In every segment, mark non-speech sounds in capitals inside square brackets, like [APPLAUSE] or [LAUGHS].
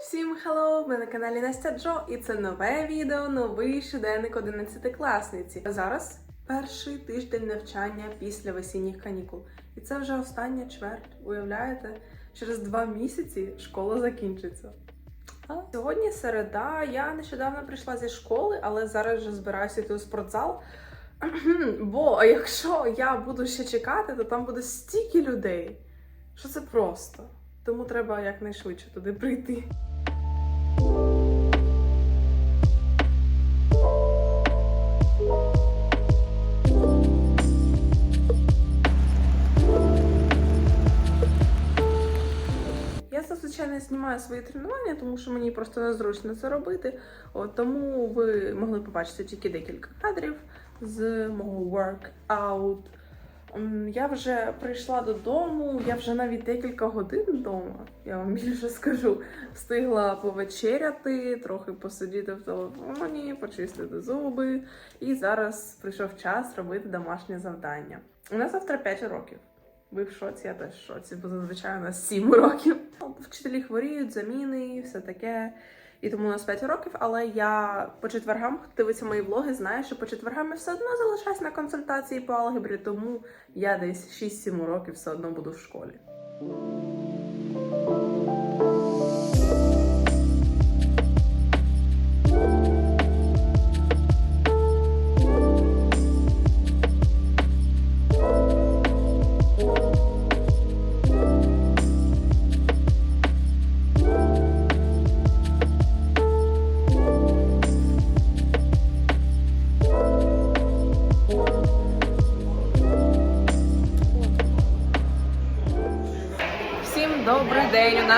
Всім hello! Ви на каналі Настя Джо, і це нове відео, новий щоденник 11-класниці. Зараз перший тиждень навчання після весінніх канікул. І це вже остання чверть. Уявляєте? Через два місяці школа закінчиться. А? Сьогодні середа. Я нещодавно прийшла зі школи, але зараз вже збираюся йти у спортзал. Бо якщо я буду ще чекати, то там буде стільки людей, що це просто. Тому треба якнайшвидше туди прийти. Я зазвичай не знімаю свої тренування, тому що мені просто незручно це робити. От, тому ви могли побачити тільки декілька кадрів з мого workout. Я вже прийшла додому, я вже навіть декілька годин вдома, я вам [LAUGHS] більше скажу. Встигла повечеряти, трохи посидіти в телефоні, почистити зуби. І зараз прийшов час робити домашнє завдання. У нас завтра 5 років. Ви в шоці, я теж в шоці, бо зазвичай у нас 7 років. Вчителі хворіють, заміни, все таке. І тому у нас 5 років, але я по четвергам, дивиться мої влоги, знає, що по четвергам я все одно залишаюсь на консультації по алгебрі, тому я десь 6-7 років все одно буду в школі.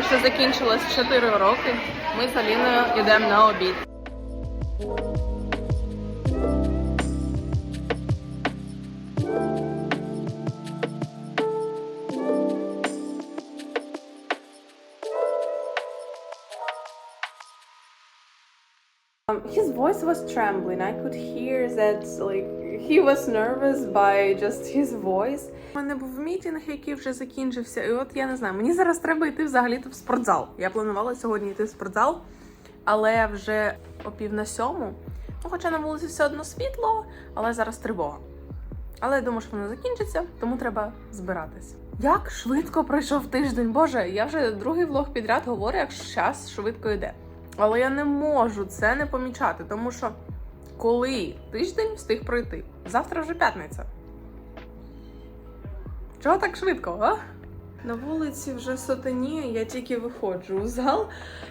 Вже закінчилось 4 роки. Ми з Аліною йдемо на обід. Voice was trembling. I could hear that like he was nervous by just his voice. У мене був мітінг, який вже закінчився, і от я не знаю, мені зараз треба йти взагалі-то в спортзал. Я планувала сьогодні йти в спортзал, але вже о пів на сьому. Ну, хоча на вулиці все одно світло, але зараз тривога. Але я думаю, що воно закінчиться, тому треба збиратись. Як швидко пройшов тиждень? Боже, я вже другий влог підряд говорю, як час швидко йде. Але я не можу це не помічати, тому що коли тиждень встиг пройти, завтра вже п'ятниця. Чого так швидко, а? На вулиці вже сотеніє, я тільки виходжу у зал.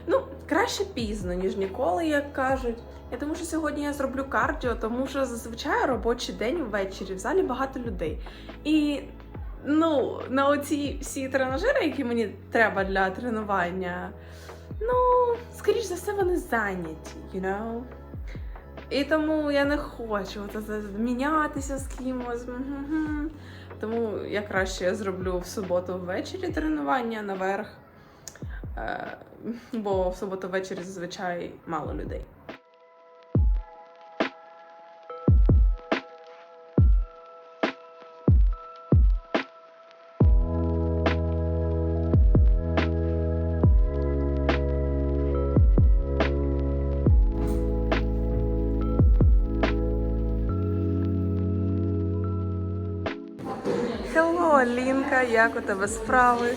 Ну, краще пізно, ніж ніколи, як кажуть. Я думаю, що сьогодні я зроблю кардіо, тому що зазвичай робочий день ввечері в залі багато людей. І ну, на оці всі тренажери, які мені треба для тренування, ну, скоріш за все, вони зайняті, you know? І тому я не хочу мінятися з кимось. Тому я краще зроблю в суботу ввечері тренування наверх. Е, бо в суботу ввечері зазвичай мало людей. Хелло, Лінка, як у тебе справи?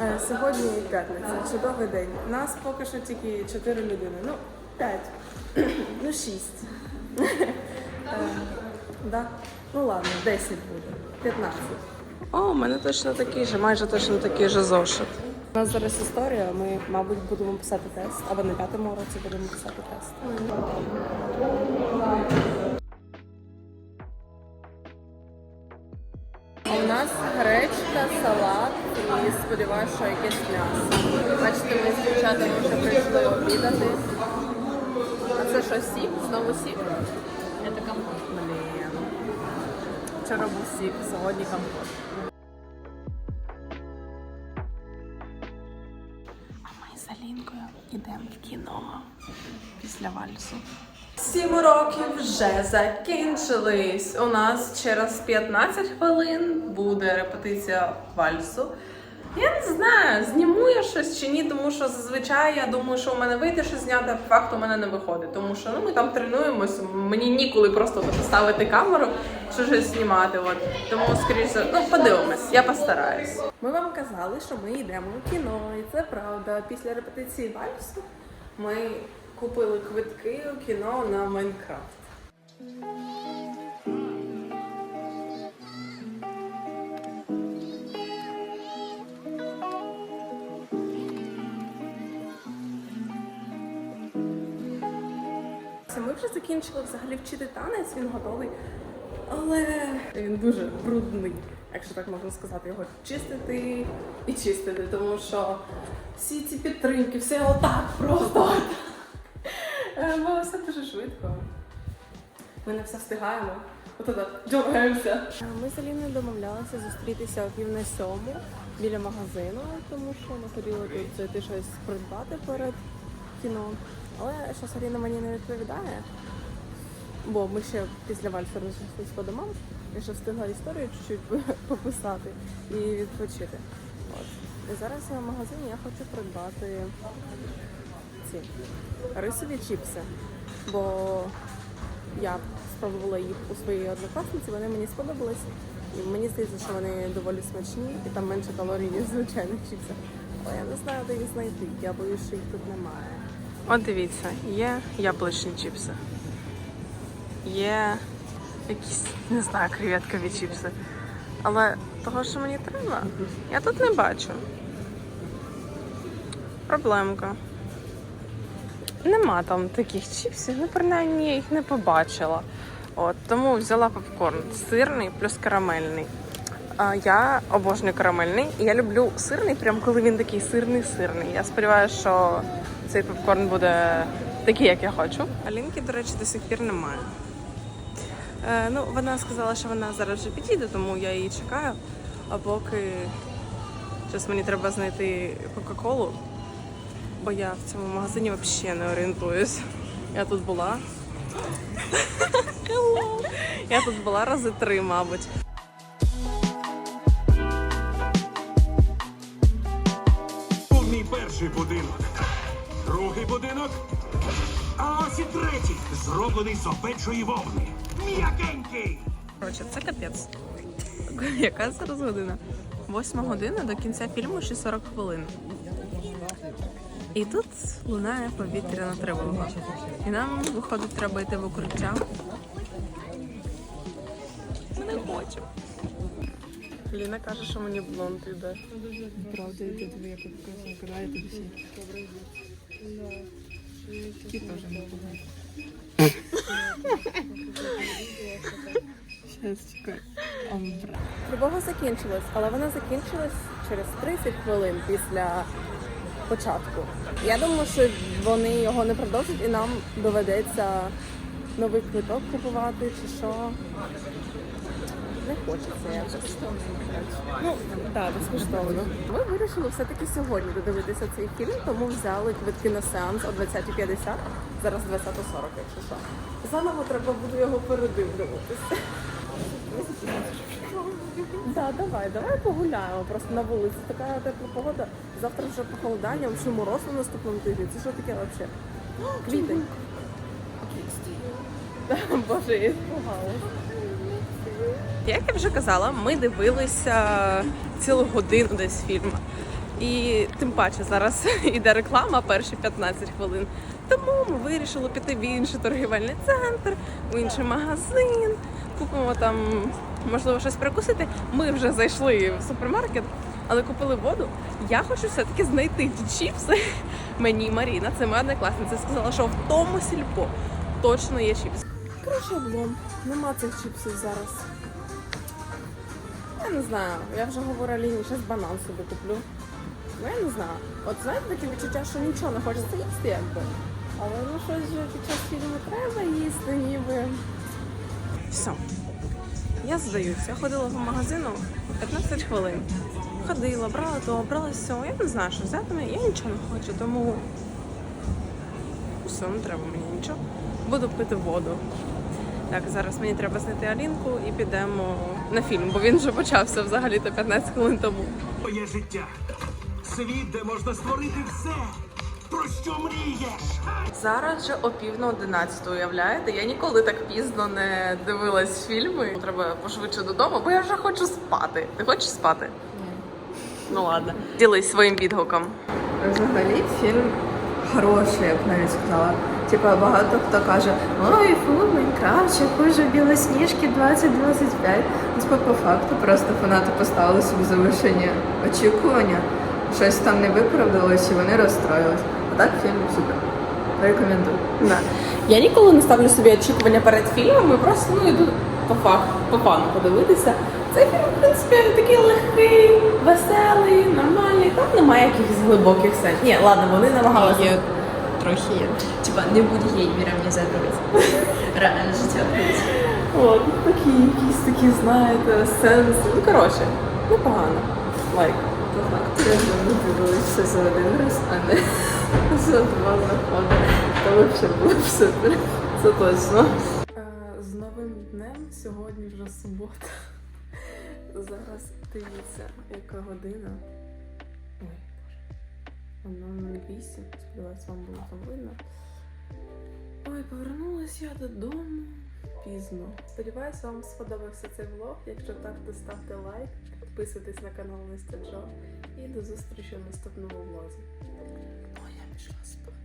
Е, Сьогодні п'ятниця, чудовий день. Нас поки що тільки 4 людини. Ну, 5. [CLEARS THROAT] ну, 6. [LAUGHS] да. Ну ладно, 10 буде. 15. О, у мене точно такий же, майже точно такий же зошит. У нас зараз історія, ми, мабуть, будемо писати тест, або на п'ятому році будемо писати тест. Нас гречка, салат і сподіваюся, що якесь м'ясо. Бачите, ми з дівчатами вже прийшли обідати. А це що, сік? Знову сік? Це компот. Блін. Вчора був сік, сьогодні компот. А ми з Алінкою йдемо в кіно після вальсу. Сім уроків вже закінчились. У нас через 15 хвилин буде репетиція вальсу. Я не знаю, зніму я щось чи ні, тому що зазвичай я думаю, що у мене вийде щось зняти, а по у мене не виходить. Тому що ну, ми там тренуємося, мені ніколи просто поставити камеру, що щось знімати. От. Тому, скоріше, ну подивимось, я постараюсь. Ми вам казали, що ми йдемо у кіно, і це правда. Після репетиції вальсу ми купили квитки у кіно на Майнкрафт. Ми вже закінчили взагалі вчити танець, він готовий. Але він дуже брудний, якщо так можна сказати, його чистити і чистити, тому що всі ці підтримки, все отак просто. Е, все дуже швидко. Ми не все встигаємо. Отак дергаємося. Ми з Аліною домовлялися зустрітися о пів на сьому біля магазину, тому що ми хотіли тут зайти щось придбати перед кіно. Але щось Аліна мені не відповідає. Бо ми ще після вальсу розійшлися по домам. Я ще встигла історію чуть-чуть [LAUGHS] пописати і відпочити. От. І зараз я в магазині я хочу придбати ці рисові чіпси. Бо я спробувала їх у своїй однокласниці, вони мені сподобались. І мені здається, що вони доволі смачні і там менше калорій, ніж звичайних чіпсах. Але я не знаю, де їх знайти. Я боюсь, що їх тут немає. От дивіться, є яблучні чіпси. Є якісь, не знаю, креветкові чіпси. Але того, що мені треба, я тут не бачу. Проблемка. Нема там таких чіпсів, ну принаймні я їх не побачила. От, тому взяла попкорн сирний плюс карамельний. А, я обожнюю карамельний, і я люблю сирний, прям коли він такий сирний-сирний. Я сподіваюся, що цей попкорн буде такий, як я хочу. Алінки, до речі, до сих пір немає. Е, ну, вона сказала, що вона зараз вже підійде, тому я її чекаю. А поки зараз мені треба знайти Кока-Колу, бо я в цьому магазині взагалі не орієнтуюсь. Я тут була. Hello. Я тут була рази три, мабуть. Був мій перший будинок. Другий будинок. А ось і третій, зроблений з овечої вовни. М'якенький. Коротше, це капець. Яка зараз година? Восьма година до кінця фільму ще 40 хвилин. І тут лунає повітряна тривога. І нам, виходить, треба йти в укриття. Ми не хочемо. Ліна каже, що мені блонд йде. Правда, это тебе я как раз играет и все. Ты тоже не чекай. Тривога закінчилась, але вона закінчилась через 30 хвилин після початку. Я думаю, що вони його не продовжать і нам доведеться новий квиток купувати чи що. Не хочеться. Ну, так, безкоштовно. Ми вирішили все-таки сьогодні додивитися цей фільм, тому взяли квитки на сеанс о 20.50, зараз 20.40, якщо що. Заново треба буде його передивлюватися. Да, давай, давай погуляємо просто на вулиці. Така тепла погода. Завтра вже похолодання, ще мороз на наступному тижні. Це що таке взагалі? Квітень. [LAUGHS] Боже, я спугалась. Як я вже казала, ми дивилися цілу годину десь фільму. І тим паче зараз [LAUGHS] іде реклама перші 15 хвилин. Тому ми вирішили піти в інший торгівельний центр, в інший магазин, купимо там, можливо, щось перекусити. Ми вже зайшли в супермаркет, але купили воду. Я хочу все-таки знайти ті чіпси. [LAUGHS] Мені Маріна, це моя однокласниця, сказала, що в тому сільпо точно є чіпси. Коротше, облом. Нема цих чіпсів зараз. Я не знаю, я вже говорила Ліні, зараз банан собі куплю. Ну я не знаю. От знаєте таке відчуття, що нічого не хочеться їсти якби. Але ну щось під час фільму треба їсти, ніби. Все. Я здаюсь. Я ходила по магазину 15 хвилин. Ходила, брала то, брала все. Я не знаю, що взяти. Я нічого не хочу, тому все, не треба мені нічого. буду пити воду. Так, зараз мені треба знайти Алінку і підемо на фільм, бо він вже почався взагалі-то 15 хвилин тому. Твоє життя. Світ, де можна створити все, про що мрієш. Зараз вже о пів на 11, уявляєте? Я ніколи так пізно не дивилась фільми. Треба пошвидше додому, бо я вже хочу спати. Ти хочеш спати? Ну ладно. Ділись своїм відгуком. Взагалі фільм хороший, я б навіть сказала. Типа багато хто каже, ой, фу, Майнкрафт, ще хуже білосніжки 2025. Ну, Типа по факту просто фанати поставили собі завищення очікування. Щось там не виправдалось і вони розстроїлись. А так фільм супер. Рекомендую. Да. Я ніколи не ставлю собі очікування перед фільмами, просто ну йду по факту, по фану подивитися. Цей фільм, в принципі, такий легкий, веселий, нормальний. Там немає якихось глибоких сенсів. Ні, ладно, вони намагалися. Є трохи є. Типа, не будь геймером, не забудь. [LAUGHS] Реально життя. От, ну, такі, якісь такі, знаєте, сенси. Ну, коротше, непогано. Лайк. По факту я давно дивилася за один раз, а не [LAUGHS] за два заходи. То взагалі було б супер. Це точно. З новим днем сьогодні вже субота. Зараз дивіться, яка година. Ой, боже. Воно не вісім. Сподіваюсь, вам було там видно. Ой, повернулась я додому пізно. Сподіваюсь, вам сподобався цей влог. Якщо так, то ставте лайк, підписуйтесь на канал Настя Джо і до зустрічі в наступному влозі. Ой, я пішла спати.